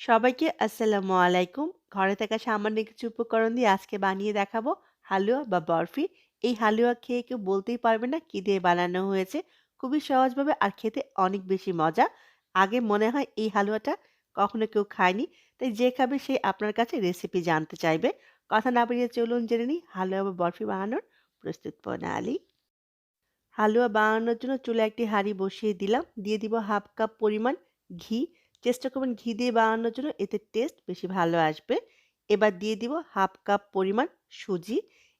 সবাইকে আসসালামু আলাইকুম। ঘরে থাকা সামান্য কিছু উপকরণ দিয়ে আজকে বানিয়ে দেখাবো হালুয়া বা বরফি। এই হালুয়া খেয়ে কেউ বলতেই পারবে না কী দিয়ে বানানো হয়েছে। খুবই সহজভাবে আর খেতে অনেক বেশি মজা। আগে মনে হয় এই হালুয়াটা কখনো কেউ খায়নি। তাই যে খাবে সে আপনার কাছে রেসিপি জানতে চাইবে। কথা না বাড়িয়ে চলুন জেনে নিই হালুয়া বা বরফি বানানোর প্রস্তুত প্রণালী। হালুয়া বানানোর জন্য চুলে একটি হাঁড়ি বসিয়ে দিলাম। দিয়ে দিব হাফ কাপ পরিমাণ ঘি। চেষ্টা করবেন ঘি দিয়ে বানানোর জন্য এতে টেস্ট বেশি ভালো আসবে। এবার দিয়ে দিব হাফ কাপ পরিমাণ সুজি।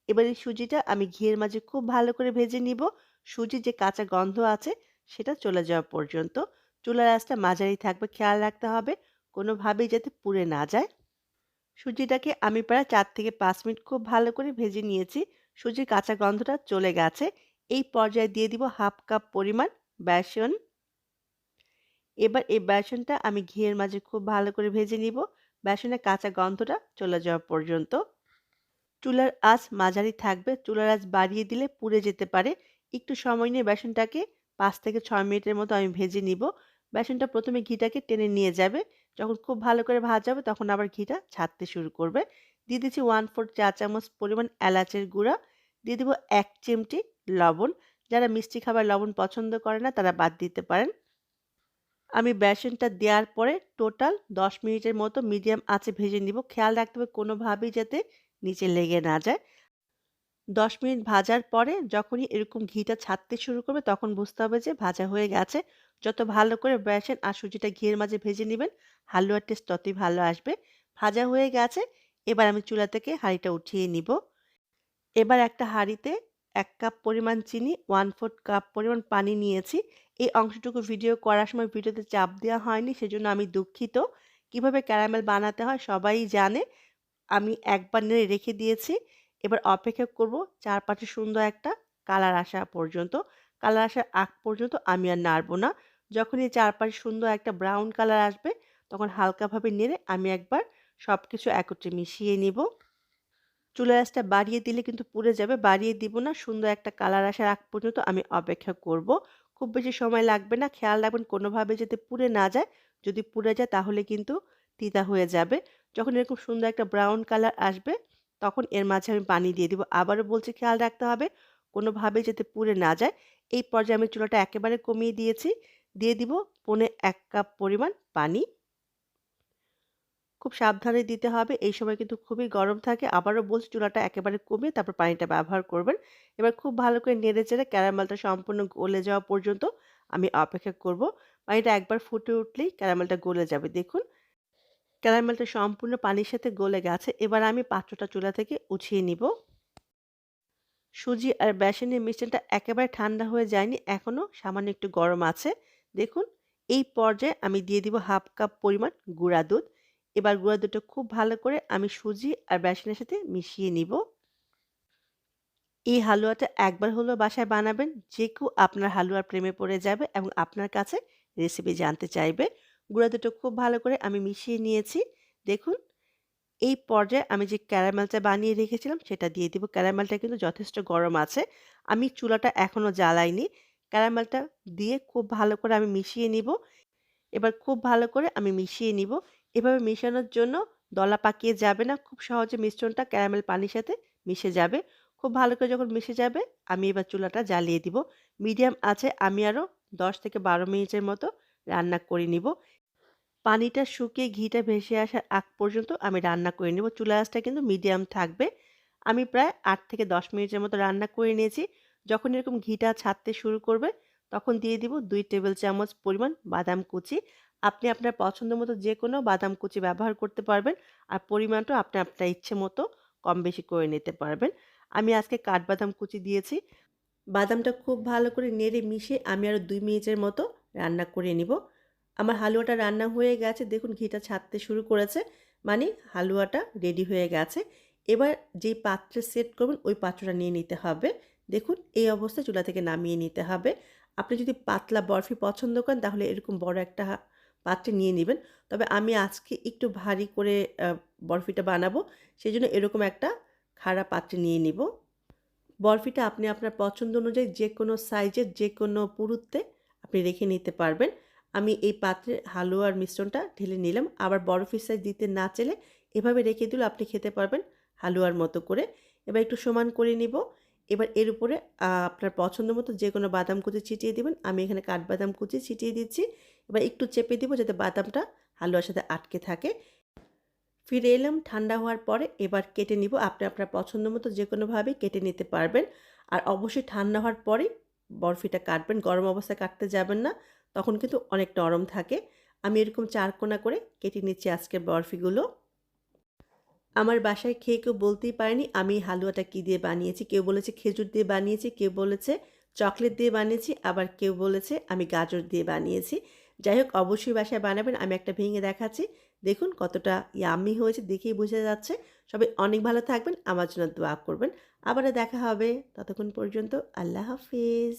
এবার এই সুজিটা আমি ঘিয়ের মাঝে খুব ভালো করে ভেজে নিব। সুজির যে কাঁচা গন্ধ আছে, সেটা চলে যাওয়া পর্যন্ত। চুলার আঁচটা মাঝারি থাকবে, খেয়াল রাখতে হবে কোনোভাবেই যাতে পুড়ে না যায়। সুজিটাকে আমি প্রায় চার থেকে পাঁচ মিনিট খুব ভালো করে ভেজে নিয়েছি। সুজির কাঁচা গন্ধটা চলে গেছে। এই পর্যায়ে দিয়ে দিব হাফ কাপ পরিমাণ বেসন। এবার এই বেসনটা আমি ঘিয়ের মাঝে খুব ভালো করে ভেজে নিব। বেসনের কাঁচা গন্ধটা চলে যাওয়া পর্যন্ত। চুলার আঁচ মাঝারি থাকবে। চুলার আঁচ বাড়িয়ে দিলে পুড়ে যেতে পারে। একটু সময় নিয়ে বেসনটাকে পাঁচ থেকে ছয় মিনিটের মতো আমি ভেজে নিব। বেসনটা প্রথমে ঘিটাকে টেনে নিয়ে যাবে। যখন খুব ভালো করে ভাজা হবে তখন আবার ঘিটা ছাড়তে শুরু করবে। দিয়ে দিচ্ছি 1/4 চা চামচ পরিমাণ এলাচের গুঁড়া। দিয়ে দেবো এক চিমটি লবণ। যারা মিষ্টি খাবার লবণ পছন্দ করে না তারা বাদ দিতে পারেন। আমি বেসনটা দেওয়ার পরে টোটাল ১০ মিনিটের মতো মিডিয়াম আঁচে ভেজে নিব। খেয়াল রাখতে হবে কোনোভাবেই যাতে নিচে লেগে না যায়। ১০ মিনিট ভাজার পরে যখনই এরকম ঘিটা ছাড়তে শুরু করবে তখন বুঝতে হবে যে ভাজা হয়ে গেছে। যত ভালো করে বেসন আর সুজিটা ঘিয়ের মাঝে ভেজে নিবেন হালুয়ার টেস্ট ততই ভালো আসবে। ভাজা হয়ে গেছে। এবার আমি চুলা থেকে হাঁড়িটা উঠিয়ে নিব। এবার একটা হাঁড়িতে এক কাপ পরিমাণ চিনি, 1/4 কাপ পরিমাণ পানি নিয়েছি। এই অংশটুকু ভিডিও করার সময় ভিডিওতে চাপ দেওয়া হয়নি, সেজন্য আমি দুঃখিত। কীভাবে ক্যারামেল বানাতে হয় সবাই জানে। আমি একবার নেড়ে রেখে দিয়েছি। এবার অপেক্ষা করব চারপাশে সুন্দর একটা কালার আসা পর্যন্ত। কালার আসার আগ পর্যন্ত আমি আর নাড়ব না। যখনই চারপাশে সুন্দর একটা ব্রাউন কালার আসবে, তখন হালকাভাবে নেড়ে আমি একবার সব কিছু একত্রে মিশিয়ে নিব। চুলার আঁচটা বাড়িয়ে দিলে কিন্তু পুড়ে যাবে। বাড়িয়ে দিব না। সুন্দর একটা কালার আসার আগ পর্যন্ত আমি অপেক্ষা করব। খুব বেশি সময় লাগবে না। খেয়াল রাখবেন কোনোভাবে যাতে পুড়ে না যায়। যদি পুড়ে যায় তাহলে কিন্তু তিতা হয়ে যাবে। যখন এরকম সুন্দর একটা ব্রাউন কালার আসবে, তখন এর মাঝে আমি পানি দিয়ে দিব। আবারও বলছি খেয়াল রাখতে হবে কোনোভাবে যাতে পুড়ে না যায়। এই পর্যায়ে আমি চুলাটা একেবারে কমিয়ে দিয়েছি। দিয়ে দিব পোনে এক কাপ পরিমাণ পানি। খুব সাবধানে দিতে হবে। এই সময় কিন্তু খুবই গরম থাকে। আবারও বলছি চুলাটা একেবারে কমিয়ে তারপর পানিটা ব্যবহার করবেন। এবার খুব ভালো করে নেড়েচেড়ে ক্যারামেলটা সম্পূর্ণ গলে যাওয়া পর্যন্ত আমি অপেক্ষা করব। পানিটা একবার ফুটে উঠলেই ক্যারামেলটা গলে যাবে। দেখুন, ক্যারামেলটা সম্পূর্ণ পানির সাথে গলে গেছে। এবার আমি পাত্রটা চুলা থেকে উঠিয়ে নিব। সুজি আর বেসনের মিশ্রণটা একেবারে ঠান্ডা হয়ে যায়নি। এখনও সামান্য একটু গরম আছে। দেখুন, এই পর্যায়ে আমি দিয়ে দিব হাফ কাপ পরিমাণ গুঁড়া দুধ। এবার গুঁড়া দুধটা খুব ভালো করে আমি সুজি আর বেসনের সাথে মিশিয়ে নিব। এই হালুয়াটা একবার হলেও বাসায় বানাবেন। যে কেউ আপনার হালুয়ার প্রেমে পড়ে যাবে এবং আপনার কাছে রেসিপি জানতে চাইবে। গুঁড়া দুটো খুব ভালো করে আমি মিশিয়ে নিয়েছি। দেখুন, এই পর্যায়ে আমি যে ক্যারামেলটা বানিয়ে রেখেছিলাম সেটা দিয়ে দিব। ক্যারামেলটা কিন্তু যথেষ্ট গরম আছে। আমি চুলাটা এখনও জ্বালাইনি। ক্যারামেলটা দিয়ে খুব ভালো করে আমি মিশিয়ে নিব। এবার খুব ভালো করে আমি মিশিয়ে নিব। এভাবে মেশানোর জন্য দলা পাকিয়ে যাবে না। খুব সহজে মিশ্রণটা ক্যারামেল পানির সাথে মিশে যাবে। খুব ভালো করে যখন মিশে যাবে, আমি এবার চুলাটা জ্বালিয়ে দিব। মিডিয়াম আছে, আমি আরও ১০ থেকে ১২ মিনিটের মতো রান্না করে নিব। পানিটা শুকিয়ে ঘিটা ভেসে আসার আগ পর্যন্ত আমি রান্না করে নেব। চুলা আঁচটা কিন্তু মিডিয়াম থাকবে। আমি প্রায় আট থেকে ১০ মিনিটের মতো রান্না করে নিয়েছি। যখন এরকম ঘিটা ছাড়তে শুরু করবে, তখন দিয়ে দিব দুই টেবিল চামচ পরিমাণ বাদাম কুচি। আপনি আপনার পছন্দ মতো যে কোনো বাদাম কুচি ব্যবহার করতে পারবেন। আর পরিমাণটাও আপনি আপনার ইচ্ছে মতো কম বেশি করে নিতে পারবেন। আমি আজকে কাঠবাদাম কুচি দিয়েছি। বাদামটা খুব ভালো করে নেড়ে মিশিয়ে আমি আরও দুই মিনিটের মতো রান্না করে নিব। আমার হালুয়াটা রান্না হয়ে গেছে। দেখুন ঘিটা ছাড়তে শুরু করেছে। মানে হালুয়াটা রেডি হয়ে গেছে। এবার যেই পাত্রে সেট করবেন, ওই পাত্রটা নিয়ে নিতে হবে। দেখুন এই অবস্থায় চুলা থেকে নামিয়ে নিতে হবে। আপনি যদি পাতলা বরফি পছন্দ করেন, তাহলে এরকম বড় একটা পাত্রে নিয়ে নিবেন। তবে আমি আজকে একটু ভারী করে বরফিটা বানাবো। সেই জন্য এরকম একটা খাড়া পাত্রে নিয়ে নিব। বরফিটা আপনি আপনার পছন্দ অনুযায়ী যে কোনো সাইজের যে কোনো পুরুত্বে আপনি রেখে নিতে পারবেন। আমি এই পাত্রে হালুয়ার মিশ্রণটা ঢেলে নিলাম আবার বরফের সাইজ দিতে না চেলে এভাবে রেখে দিলে আপনি খেতে পারবেন হালুয়ার মতো করে এবার একটু সমান করে নিব এবার এর উপরে আপনার পছন্দ মতো যে কোনো বাদাম কুচি ছিটিয়ে দিবেন। আমি এখানে কাঠবাদাম কুচি ছিটিয়ে দিচ্ছি। এবার একটু চেপে দিব যাতে বাদামটা হালুয়ার সাথে আটকে থাকে। ফিরে এলাম ঠান্ডা হওয়ার পরে এবার কেটে নিব। আপনি আপনার পছন্দ মতো যে কোনোভাবে কেটে নিতে পারবেন। আর অবশ্যই ঠান্ডা হওয়ার পরেই বরফিটা কাটবেন। গরম অবস্থায় কাটতে যাবেন না। তখন কিন্তু অনেক নরম থাকে। আমি এরকম চারকোনা করে কেটে নিচ্ছি আজকের বরফিগুলো। আমার বাসায় খেয়ে কেউ বলতেই পারেনি, আমি হালুয়াটা কী দিয়ে বানিয়েছি, কেউ বলেছে খেজুর দিয়ে বানিয়েছি, কেউ বলেছে চকলেট দিয়ে বানিয়েছি, আবার কেউ বলেছে আমি গাজর দিয়ে বানিয়েছি। যাই হোক, অবশ্যই বাসায় বানাবেন, আমি একটা ভেঙে দেখাচ্ছি। দেখুন কতটা ইয়াম্মি হয়েছে, দেখেই বোঝা যাচ্ছে। সবাই অনেক ভালো থাকবেন, আমার জন্য দোয়া করবেন। আবারও দেখা হবে ততক্ষণ পর্যন্ত, আল্লাহ হাফিজ।